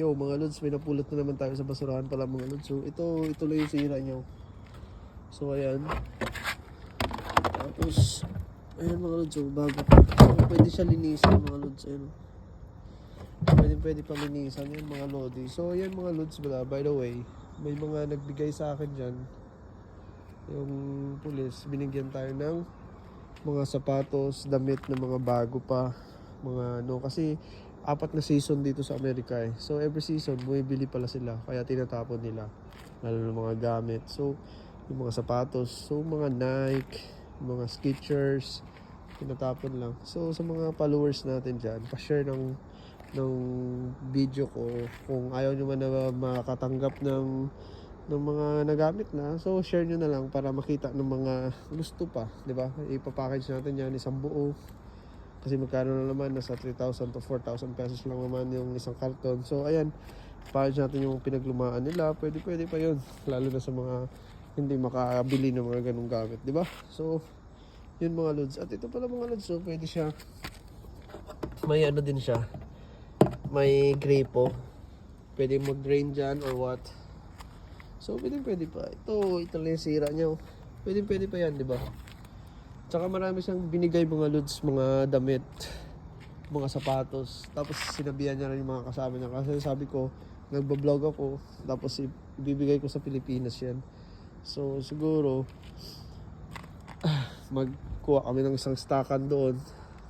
Yo, mga lods, may napulot na naman tayo sa basurahan pala mga lods. So, ito, ito lang yung sira niyo. So, ayan. Tapos, ayan mga lods, so, bago pa. So, pwede siya linisan mga lods, ayan. oh. Pwede, pwede pa linisan yan mga lodi. So, ayan mga lods, bala, by the way, may mga nagbigay sa akin dyan. Yung pulis, binigyan tayo ng mga sapatos, damit na mga bago pa. Mga ano, kasi apat na season dito sa Amerika eh. So every season, bumibili pala sila. Kaya tinatapon nila. Lalo ng mga gamit. So, yung mga sapatos. So, mga Nike, mga Skechers, tinatapon lang. So, sa mga followers natin dyan, pa-share ng, ng video ko. Kung ayaw nyo man na makatanggap ng ng mga nagamit na. So, share nyo na lang para makita ng mga gusto pa. ba Ipapackage natin yan isang buo. Kasi magkano na naman, nasa 3,000 to 4,000 pesos lang naman yung isang karton. So, ayan, package natin yung pinaglumaan nila. Pwede, pwede pa yun. Lalo na sa mga hindi makabili ng mga ganong gamit, di ba? So, yun mga lods. At ito pala mga lods, so pwede siya, may ano din siya, may gripo. Pwede mo drain dyan or what. So, pwede pwede pa. Ito, ito lang yung sira niya. Pwede pwede pa yan, di ba? Tsaka marami siyang binigay mga lods, mga damit, mga sapatos. Tapos sinabihan niya rin yung mga kasama niya. Kasi sabi ko, nagbablog ako. Tapos ibibigay ko sa Pilipinas yan. So siguro, magkuha kami ng isang stockan doon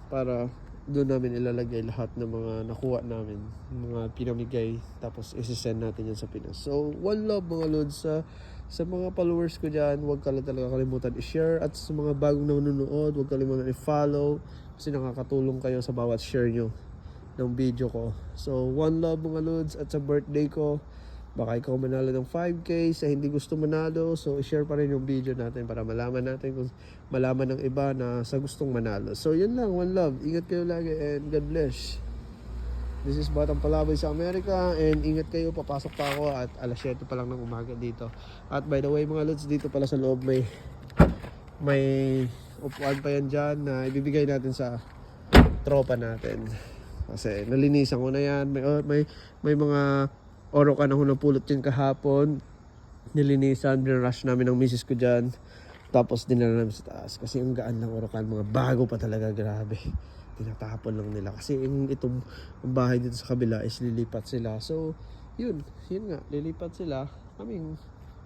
para doon namin ilalagay lahat ng mga nakuha namin, mga pinamigay, tapos isi-send natin yan sa Pinas. So, one love mga lods sa sa mga followers ko dyan, huwag ka lang talaga kalimutan i-share at sa mga bagong nanonood, huwag kalimutan i-follow kasi nakakatulong kayo sa bawat share nyo ng video ko. So, one love mga lods at sa birthday ko, baka ikaw manalo ng 5k sa hindi gusto manalo, so i-share pa rin yung video natin para malaman natin kung malaman ng iba na sa gustong manalo. So, yun lang, one love. Ingat kayo lagi and God bless. This is Batang Palaboy sa Amerika and ingat kayo, papasok pa ako at alas 7 pa lang ng umaga dito. At by the way mga lods, dito pala sa loob may may upuan pa yan dyan na ibibigay natin sa tropa natin. Kasi nalinisan ko na yan, may, may, may mga oro ka na hunapulot yun kahapon. Nilinisan, binrush namin ng misis ko dyan. Tapos dinala namin sa taas. Kasi ang gaan ng orokan, mga bago pa talaga, grabe. Tinatapon lang nila. Kasi yung itong bahay dito sa kabila is lilipat sila. So yun. Yun nga lilipat sila. Kaming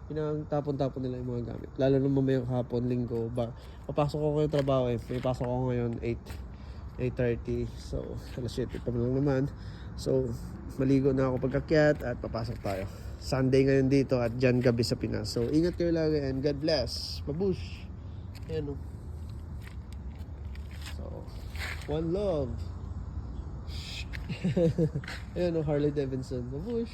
pinagtapon-tapon nila yung mga gamit. Lalo na mamayang hapon linggo. Ba papasok ko ngayon trabaho eh. May pasok ako ngayon 8 8.30 so alas 7 pa lang naman. So maligo na ako pagkakyat at papasok tayo Sunday ngayon dito at dyan gabi sa Pinas so ingat kayo lagi and God bless babush ayan o so one love. Ayan o, Harley Davidson. Babush.